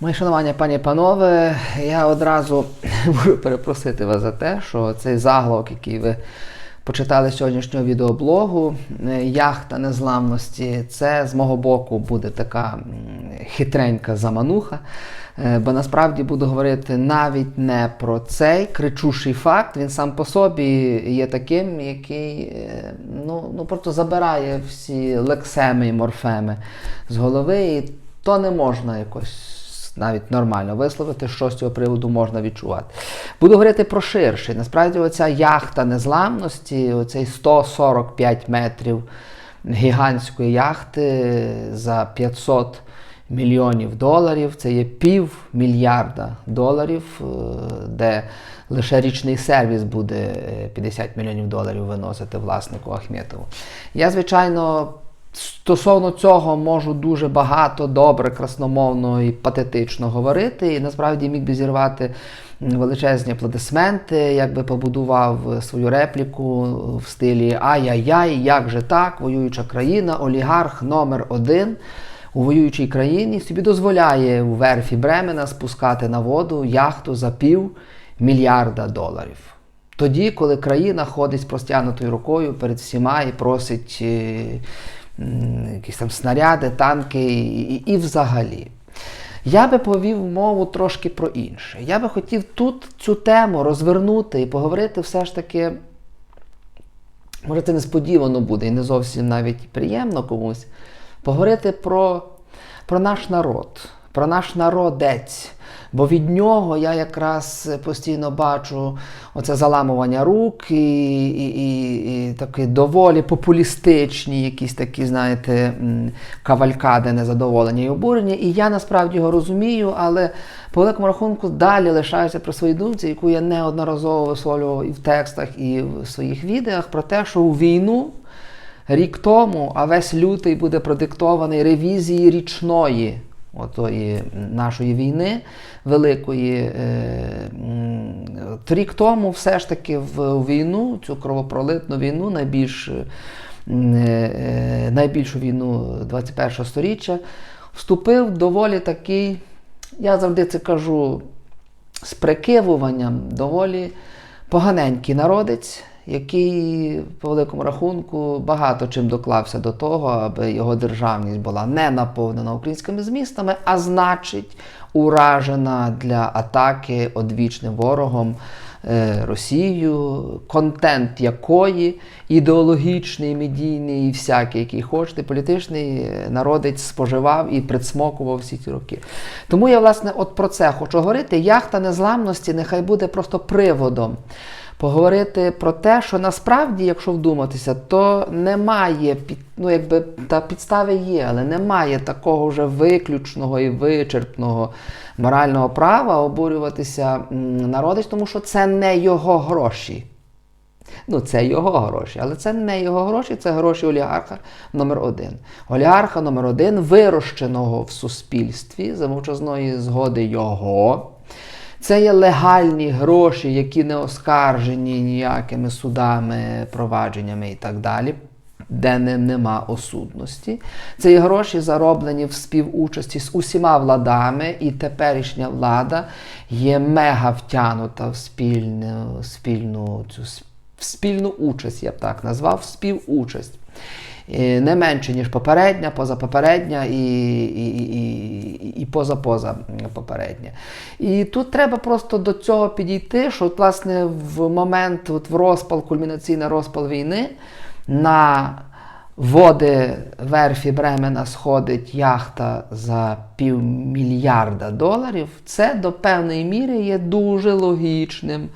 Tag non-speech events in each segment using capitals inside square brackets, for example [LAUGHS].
Мої шанування, пані панове, я одразу [LAUGHS] можу перепросити вас за те, що цей заголовок, який ви почитали з сьогоднішнього відеоблогу, е, яхта незламності, це з мого боку буде така хитренька замануха. Е, Бо насправді буду говорити навіть не про цей кричущий факт. Він сам по собі є таким, який е, ну, ну, просто забирає всі лексеми і морфеми з голови. І то не можна якось навіть нормально висловити, що з цього приводу можна відчувати. Буду говорити про ширше. Насправді, оця яхта незламності, оцей 145 метрів гігантської яхти за 500 мільйонів доларів. Це є пів мільярда доларів, е, де лише річний сервіс буде е, 50 мільйонів доларів виносити власнику Ахметову. Я, звичайно, стосовно цього можу дуже багато добре, красномовно і патетично говорити. І насправді міг би зірвати величезні аплодисменти, якби побудував свою репліку в стилі Ай-яй-яй, як же так, воююча країна, олігарх номер один у воюючій країні собі дозволяє у верфі Бремена спускати на воду яхту за пів мільярда доларів. Тоді, коли країна ходить з простягнутою рукою перед всіма і просить е, якісь там снаряди, танки і, і, взагалі. Я би повів мову трошки про інше. Я би хотів тут цю тему розвернути і поговорити все ж таки може це несподівано буде і не зовсім навіть приємно комусь, поговорити про, про наш народ, про наш народець. Бо від нього я якраз постійно бачу оце заламування рук і, і, і, і такі доволі популістичні, якісь такі, знаєте, кавалькади незадоволення і обурення. І я насправді його розумію, але по великому рахунку далі лишаюся при своїй думці, яку я неодноразово висловлював і в текстах, і в своїх відео, про те, що у війну рік тому, а весь лютий буде продиктований ревізії річної отої нашої війни великої. Е, рік тому все ж таки в війну, цю кровопролитну війну, найбільш, е, найбільшу війну 21 століття, вступив доволі такий, я завжди це кажу з прикивуванням, доволі поганенький народець, який, по великому рахунку, багато чим доклався до того, аби його державність була не наповнена українськими змістами, а значить, уражена для атаки одвічним ворогом. е, Росією, контент якої ідеологічний, медійний всякий, який хочете, політичний е, народець споживав і присмокував всі ці роки. Тому я, власне, от про це хочу говорити. Яхта незламності нехай буде просто приводом поговорити про те, що насправді, якщо вдуматися, то немає під, ну, якби та підстави є, але немає такого вже виключного і вичерпного морального права обурюватися народець, тому що це не його гроші. Ну, це його гроші, але це не його гроші, це гроші олігарха номер один. Олігарха номер один, вирощеного в суспільстві за мовчазної згоди його. Це є легальні гроші, які не оскаржені ніякими судами, провадженнями і так далі, де не, нема осудності. Це є гроші, зароблені в співучасті з усіма владами, і теперішня влада є мега втягнута в спільну, спільну, цю, в спільну участь, я б так назвав, співучасть. Не менше, ніж попередня, позапопередня і, і, і, і, поза-поза попередня. І тут треба просто до цього підійти, що власне в момент, от, в розпал, кульмінаційний розпал війни, на води верфі Бремена сходить яхта за півмільярда доларів. Це до певної міри є дуже логічним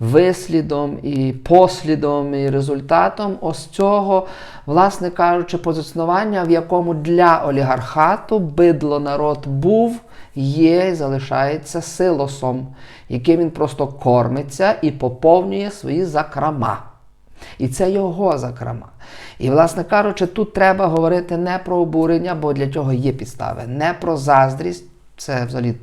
вислідом і послідом і результатом ось цього, власне кажучи, позиціонування, в якому для олігархату бидло народ був, є і залишається силосом, яким він просто кормиться і поповнює свої закрома. І це його закрома. І, власне кажучи, тут треба говорити не про обурення, бо для цього є підстави, не про заздрість, це взагалі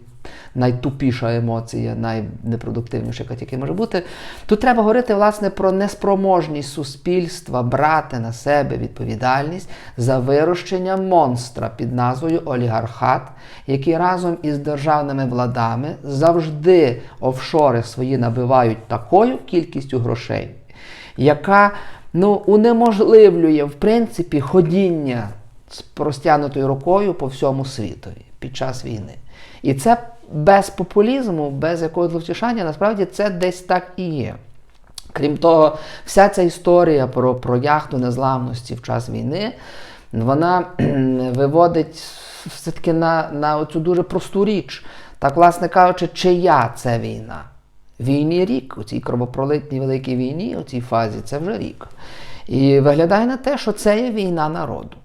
найтупіша емоція, найнепродуктивніша, яка тільки може бути. Тут треба говорити власне про неспроможність суспільства брати на себе відповідальність за вирощення монстра під назвою олігархат, який разом із державними владами завжди офшори свої набивають такою кількістю грошей, яка ну, унеможливлює в принципі ходіння з простягнутою рукою по всьому світові під час війни. І це без популізму, без якогось зловтішання, насправді це десь так і є. Крім того, вся ця історія про, про яхту незламності в час війни, вона виводить все-таки на, на цю дуже просту річ. Так, власне кажучи, чия це війна? Війні рік, у цій кровопролитній великій війні, у цій фазі, це вже рік. І виглядає на те, що це є війна народу.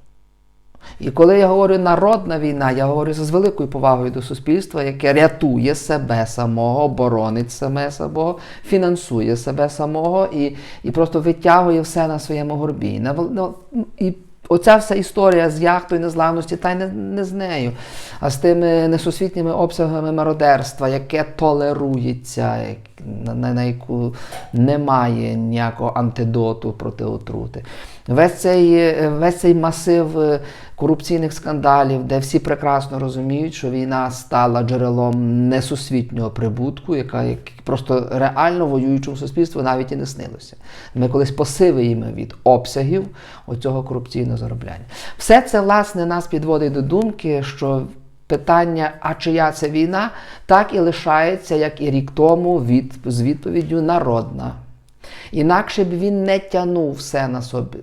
І коли я говорю народна війна, я говорю з великою повагою до суспільства, яке рятує себе самого, боронить себе самого, фінансує себе самого і і просто витягує все на своєму горбі. На, ну, і Оця вся історія з яхтою незламності, та й не, не з нею, а з тими несусвітніми обсягами мародерства, яке толерується, на, на, яку немає ніякого антидоту проти отрути. Весь цей весь цей масив е, корупційних скандалів, де всі прекрасно розуміють, що війна стала джерелом несусвітнього прибутку, яка як просто реально воюючому суспільству навіть і не снилося. Ми колись посивіємо від обсягів оцього корупційного заробляння. Все це власне нас підводить до думки, що питання, а чия це війна, так і лишається, як і рік тому, від, з відповіддю народна. Інакше б він не тянув все на собі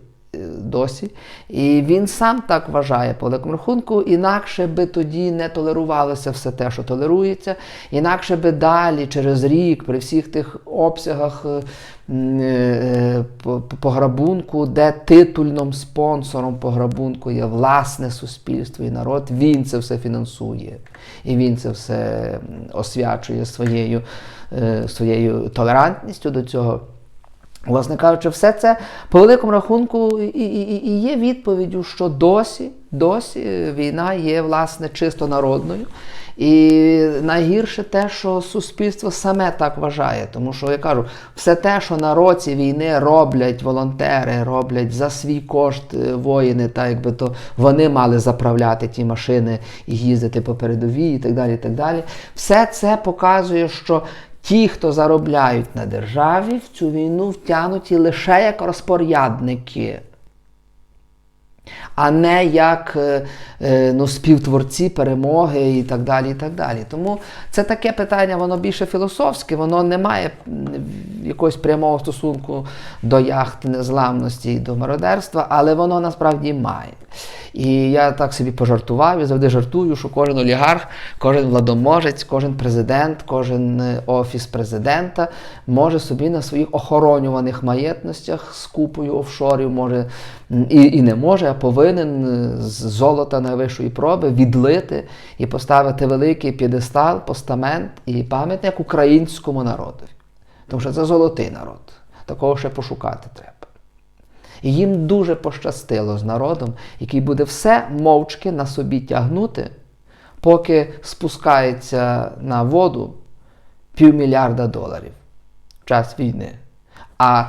досі. І він сам так вважає по великому рахунку, інакше би тоді не толерувалося все те, що толерується, інакше би далі, через рік, при всіх тих обсягах е, е, пограбунку, де титульним спонсором пограбунку є власне суспільство і народ, він це все фінансує. І він це все освячує своєю, е, своєю толерантністю до цього. Власне кажучи, все це по великому рахунку і, і, і є відповіддю, що досі, досі війна є власне чисто народною. І найгірше те, що суспільство саме так вважає. Тому що я кажу, все те, що на році війни роблять волонтери, роблять за свій кошт е, воїни, так якби то вони мали заправляти ті машини і їздити по передовій, і так далі. і так далі. Все це показує, що Ті, хто заробляють на державі, в цю війну втягнуті лише як розпорядники, а не як е, е, ну, співтворці перемоги і так далі. і так далі. Тому це таке питання, воно більше філософське, воно не має якогось прямого стосунку до яхти незламності і до мародерства, але воно насправді має. І я так собі пожартував і завжди жартую, що кожен олігарх, кожен владоможець, кожен президент, кожен е, офіс президента може собі на своїх охоронюваних маєтностях з купою офшорів може і і не може, а повинен е, з золота найвищої проби відлити і поставити великий п'єдестал, постамент і пам'ятник українському народу. Тому що це золотий народ. Такого ще пошукати треба. І їм дуже пощастило з народом, який буде все мовчки на собі тягнути, поки спускається на воду півмільярда доларів в час війни. А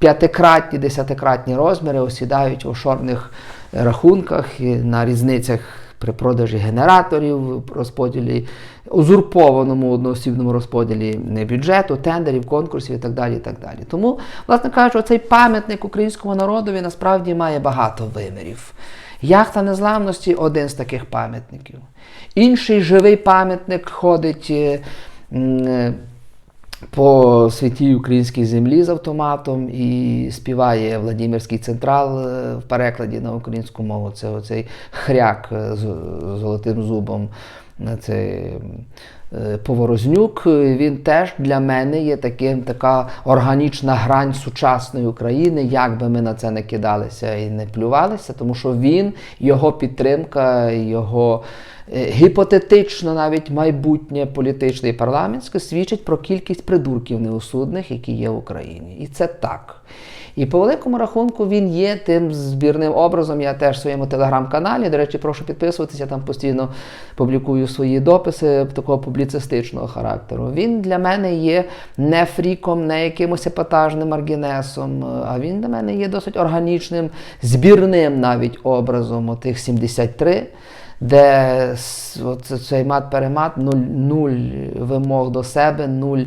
п'ятикратні, десятикратні розміри осідають в офшорних рахунках на різницях при продажі генераторів, розподілі, узурпованому одноосібному розподілі бюджету, тендерів, конкурсів і так далі. і так далі. Тому, власне кажучи, цей пам'ятник українському народові насправді має багато вимірів. Яхта незламності один з таких пам'ятників. Інший живий пам'ятник ходить. Е, по святій українській землі з автоматом і співає Владимирський централ е, в перекладі на українську мову. Це оцей хряк з золотим зубом. Це Поворознюк, він теж для мене є таким, така органічна грань сучасної України, як би ми на це не кидалися і не плювалися, тому що він, його підтримка, його Е, гіпотетично навіть майбутнє політичне і парламентське свідчить про кількість придурків неосудних, які є в Україні. І це так. І по великому рахунку він є тим збірним образом. Я теж в своєму телеграм-каналі. До речі, прошу підписуватися, там постійно публікую свої дописи такого публіцистичного характеру. Він для мене є не фріком, не якимось епатажним маргінесом, а він для мене є досить органічним, збірним навіть образом отих 73 де цей мат-перемат, нуль, нуль вимог до себе, нуль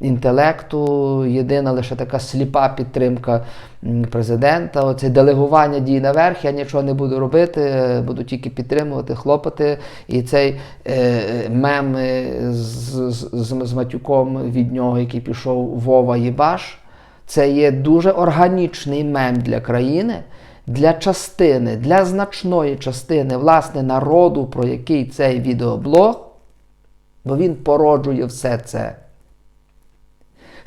інтелекту, єдина лише така сліпа підтримка президента. Оце делегування дій наверх, я нічого не буду робити, буду тільки підтримувати, хлопати. І цей е, мем з, з, з, з матюком від нього, який пішов Вова Єбаш, це є дуже органічний мем для країни. Для частини, для значної частини власне народу, про який цей відеоблог, бо він породжує все це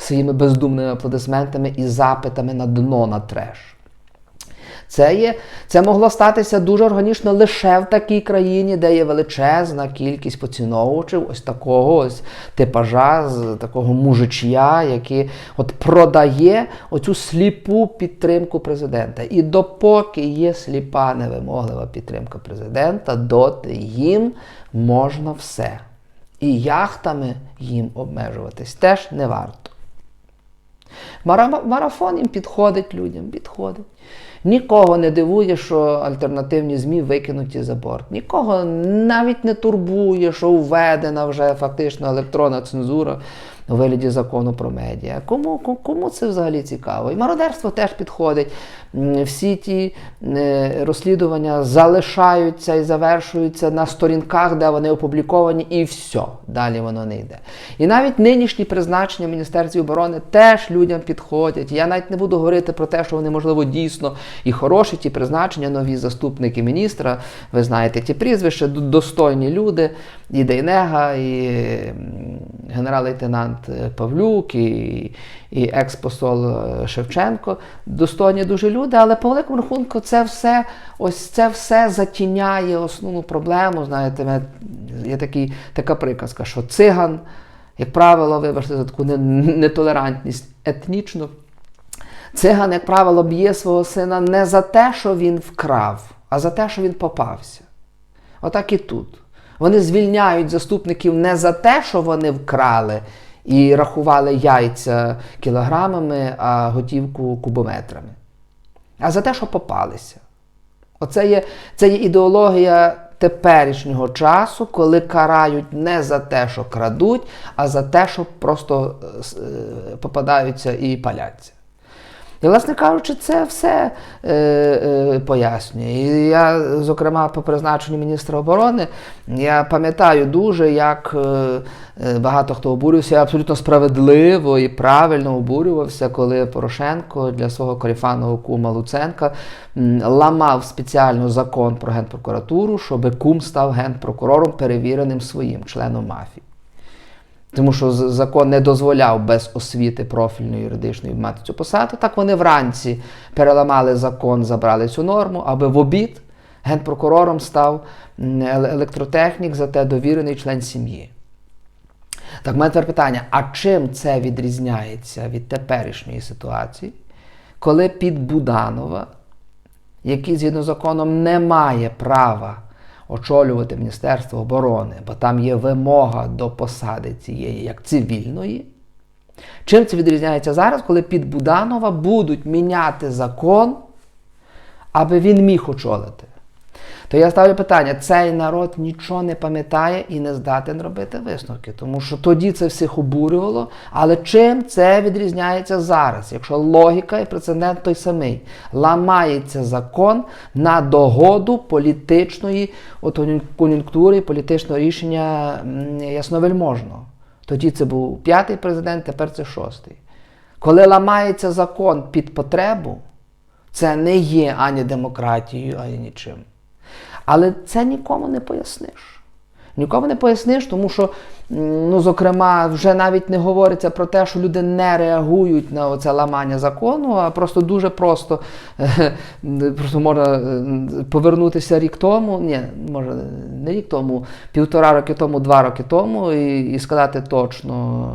своїми бездумними аплодисментами і запитами на дно на треш. Це є, це могло статися дуже органічно лише в такій країні, де є величезна кількість поціновувачів ось такого ось типажа, такого мужичя, який от продає оцю сліпу підтримку президента. І допоки є сліпа невимоглива підтримка президента, доти їм можна все. І яхтами їм обмежуватись теж не варто. Марафон їм підходить людям, підходить. Нікого не дивує, що альтернативні ЗМІ викинуті за борт. Нікого навіть не турбує, що введена вже фактично електронна цензура у вигляді закону про медіа. Кому кому це взагалі цікаво? І мародерство теж підходить. Всі ті е, розслідування залишаються і завершуються на сторінках, де вони опубліковані, і все. Далі воно не йде. І навіть нинішні призначення в Міністерстві оборони теж людям підходять. Я навіть не буду говорити про те, що вони, можливо, дійсно і хороші, ті призначення, нові заступники міністра. Ви знаєте, ті прізвища, достойні люди, і Дейнега, і генерал-лейтенант Павлюк, і і екс-посол е, Шевченко. Достойні дуже люди, але по великому рахунку це все ось це все затіняє основну проблему. Знаєте, є такий, така приказка, що циган, як правило, вибачте за таку нетолерантність етнічну. Циган, як правило, б'є свого сина не за те, що він вкрав, а за те, що він попався. Отак і тут. Вони звільняють заступників не за те, що вони вкрали і рахували яйця кілограмами, а готівку кубометрами, а за те, що попалися. Оце є, це є ідеологія теперішнього часу, коли карають не за те, що крадуть, а за те, що просто е, попадаються і паляться. І, власне кажучи, це все е, е, пояснює. І я, зокрема, по призначенню міністра оборони, я пам'ятаю дуже, як е, е багато хто обурювався, абсолютно справедливо і правильно обурювався, коли Порошенко для свого коріфаного кума Луценка ламав спеціально закон про генпрокуратуру, щоб кум став генпрокурором, перевіреним своїм членом мафії. Тому що закон не дозволяв без освіти профільної юридичної мати цю посаду. Так вони вранці переламали закон, забрали цю норму, аби в обід генпрокурором став електротехнік, зате довірений член сім'ї. Так, мене тепер питання: а чим це відрізняється від теперішньої ситуації, коли під Буданова, який згідно законом не має права очолювати Міністерство оборони, бо там є вимога до посади цієї як цивільної. Чим це відрізняється зараз, коли під Буданова будуть міняти закон, аби він міг очолити? То я ставлю питання: цей народ нічого не пам'ятає і не здатен робити висновки, тому що тоді це всіх обурювало. Але чим це відрізняється зараз? Якщо логіка і прецедент той самий, ламається закон на догоду політичної от, кон'юнктури, політичного рішення ясновельможного. Тоді це був п'ятий президент, тепер це шостий. Коли ламається закон під потребу, це не є ані демократією, ані нічим. Але це нікому не поясниш. Нікому не поясниш, тому що, ну, зокрема, вже навіть не говориться про те, що люди не реагують на це ламання закону, а просто дуже просто [LAUGHS] просто можна е, повернутися рік тому, ні, може не рік тому, півтора роки тому, два роки тому, і, і сказати точно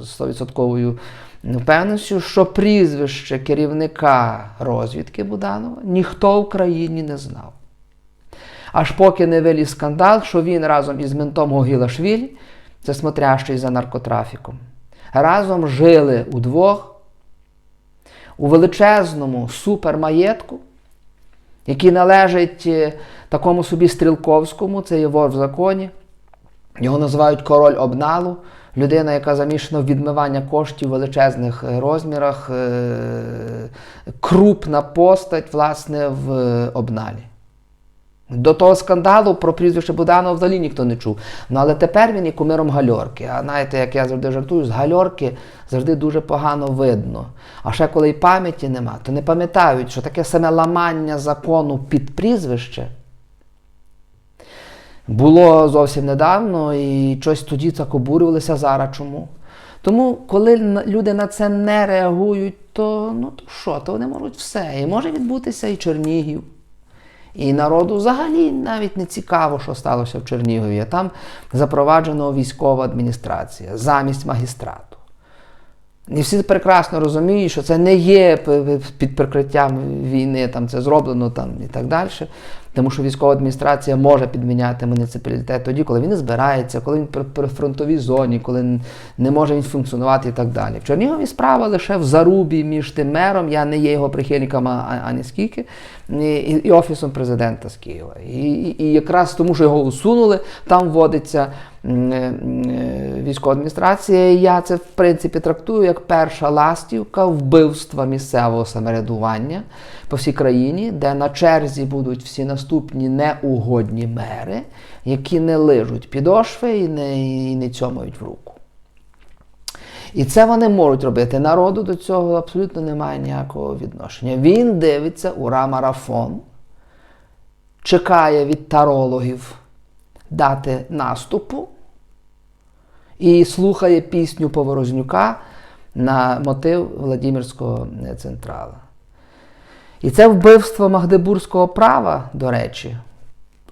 з 100% впевненістю, що прізвище керівника розвідки Буданова ніхто в країні не знав аж поки не виліз скандал, що він разом із ментом Гогілашвілі це смотрящий за наркотрафіком. Разом жили удвох у величезному супермаєтку, який належить е, такому собі Стрілковському, це є вор в законі. Його називають король обналу, людина, яка замішана в відмивання коштів в величезних е, розмірах, е, крупна постать, власне, в обналі. До того скандалу про прізвище Буданова взагалі ніхто не чув. Ну але тепер він є кумиром гальорки. А знаєте, як я завжди жартую, з гальорки завжди дуже погано видно. А ще коли й пам'яті нема, то не пам'ятають, що таке саме ламання закону під прізвище було зовсім недавно, і щось тоді так обурювалися зараз. Чому? Тому, коли люди на це не реагують, то ну то що, то вони можуть все. І може відбутися і Чернігів. І народу взагалі навіть не цікаво, що сталося в Чернігові. Там запроваджена військова адміністрація замість магістрату. І всі прекрасно розуміють, що це не є під прикриттям війни, там це зроблено там і так далі. Тому що військова адміністрація може підміняти муніципалітет тоді, коли він не збирається, коли він при, фронтовій зоні, коли не може він функціонувати і так далі. В Чернігові справа лише в зарубі між тим мером, я не є його прихильником ані скільки, і, і, офісом президента з Києва. І, і, і якраз тому, що його усунули, там вводиться військова адміністрація. І я це в принципі трактую як перша ластівка вбивства місцевого самоврядування по всій країні, де на черзі будуть всі наступні неугодні мери, які не лижуть підошви і не, і не цьомають в руку. І це вони можуть робити. Народу до цього абсолютно немає ніякого відношення. Він дивиться ура-марафон, чекає від тарологів дати наступу і слухає пісню Поворознюка на мотив Владимирського централа. І це вбивство Магдебурзького права, до речі,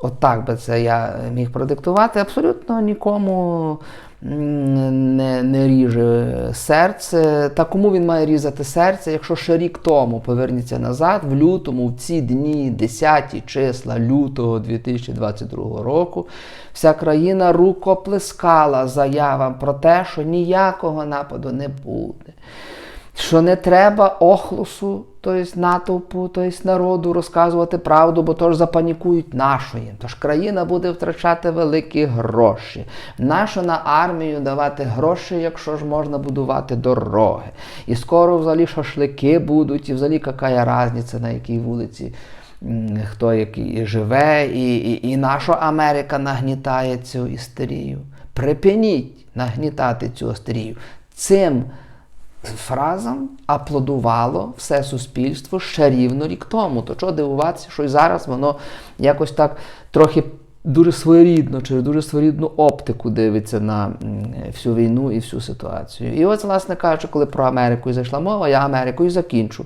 от би це я міг продиктувати, абсолютно нікому не, не ріже серце. Та кому він має різати серце, якщо ще рік тому поверніться назад, в лютому, в ці дні, 10 числа лютого 2022 року, вся країна рукоплескала заявам про те, що ніякого нападу не буде що не треба охлусу, тобто натовпу, тобто народу розказувати правду, бо то ж запанікують нашої. Тож країна буде втрачати великі гроші. Нащо на армію давати гроші, якщо ж можна будувати дороги? І скоро взагалі шашлики будуть, і взагалі яка різниця, на якій вулиці хто який живе, і, і, і наша Америка нагнітає цю істерію. Припиніть нагнітати цю істерію. Цим фразам аплодувало все суспільство ще рівно рік тому. То чого дивуватися, що і зараз воно якось так трохи дуже своєрідно, через дуже своєрідну оптику дивиться на всю війну і всю ситуацію. І ось, власне кажучи, коли про Америку зайшла мова, я Америкою закінчу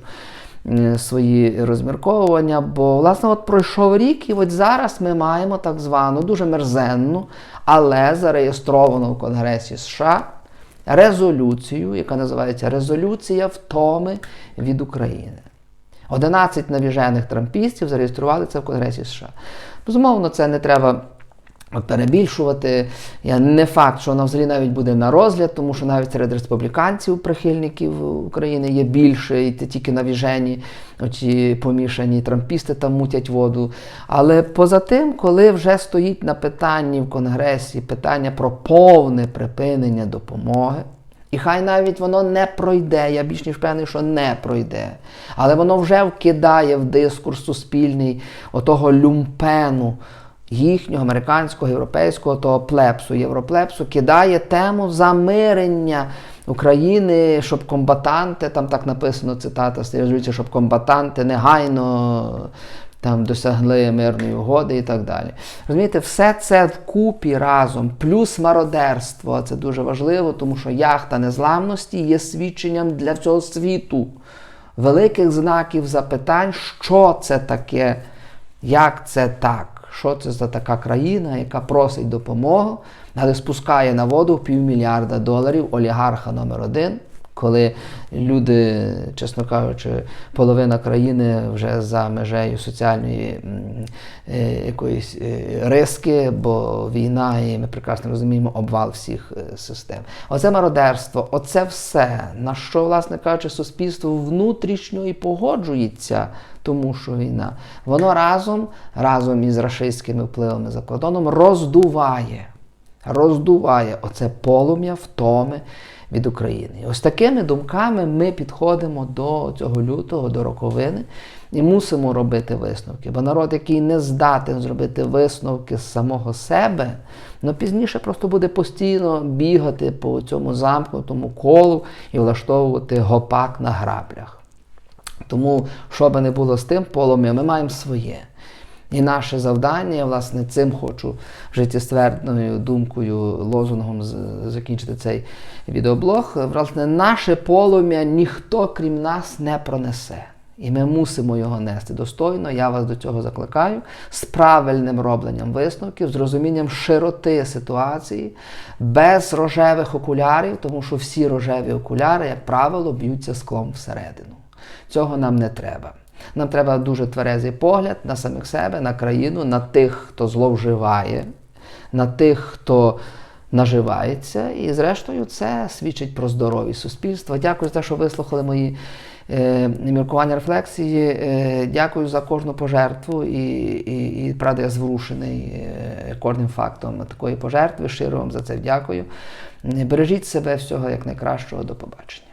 свої розмірковування. Бо, власне, от пройшов рік, і от зараз ми маємо так звану дуже мерзенну, але зареєстровану в Конгресі США резолюцію, яка називається Резолюція втоми від України. 11 навіжених трампістів зареєстрували це в Конгресі США. Безумовно, це не треба перебільшувати. Я не факт, що вона взагалі навіть буде на розгляд, тому що навіть серед республіканців, прихильників України є більше, і це тільки навіжені, оці помішані трампісти там мутять воду. Але поза тим, коли вже стоїть на питанні в Конгресі питання про повне припинення допомоги. І хай навіть воно не пройде, я більш ніж певний, що не пройде. Але воно вже вкидає в дискурс суспільний отого люмпену їхнього американського, європейського того плепсу, європлепсу, кидає тему замирення України, щоб комбатанти, там так написано цитата з щоб комбатанти негайно там досягли мирної угоди і так далі. Розумієте, все це вкупі разом, плюс мародерство. Це дуже важливо, тому що яхта незламності є свідченням для всього світу. Великих знаків запитань, що це таке, як це так, що це за така країна, яка просить допомогу, але спускає на воду півмільярда доларів олігарха номер один коли люди, чесно кажучи, половина країни вже за межею соціальної е, якоїсь е, риски, бо війна, і ми прекрасно розуміємо, обвал всіх е, систем. Оце мародерство, оце все, на що, власне кажучи, суспільство внутрішньо і погоджується, тому що війна, воно разом, разом із рашистськими впливами за кордоном роздуває роздуває оце полум'я втоми від України. І ось такими думками ми підходимо до цього лютого, до роковини, і мусимо робити висновки. Бо народ, який не здатен зробити висновки з самого себе, ну пізніше просто буде постійно бігати по цьому замкнутому колу і влаштовувати гопак на граблях. Тому, що би не було з тим полум'ям, ми маємо своє. І наше завдання, я, власне, цим хочу життєствердною думкою, лозунгом закінчити цей відеоблог. Власне, наше полум'я ніхто крім нас не пронесе. І ми мусимо його нести достойно. Я вас до цього закликаю з правильним робленням висновків, з розумінням широти ситуації, без рожевих окулярів, тому що всі рожеві окуляри, як правило, б'ються склом всередину. Цього нам не треба. Нам треба дуже тверезий погляд на самих себе, на країну, на тих, хто зловживає, на тих, хто наживається. І, зрештою, це свідчить про здоров'я суспільства. Дякую за те, що вислухали мої е, міркування рефлексії. Е, дякую за кожну пожертву. І, і, і правда, я зворушений е, кожним фактом такої пожертви. Щиро вам за це дякую. Бережіть себе всього як найкращого. До побачення.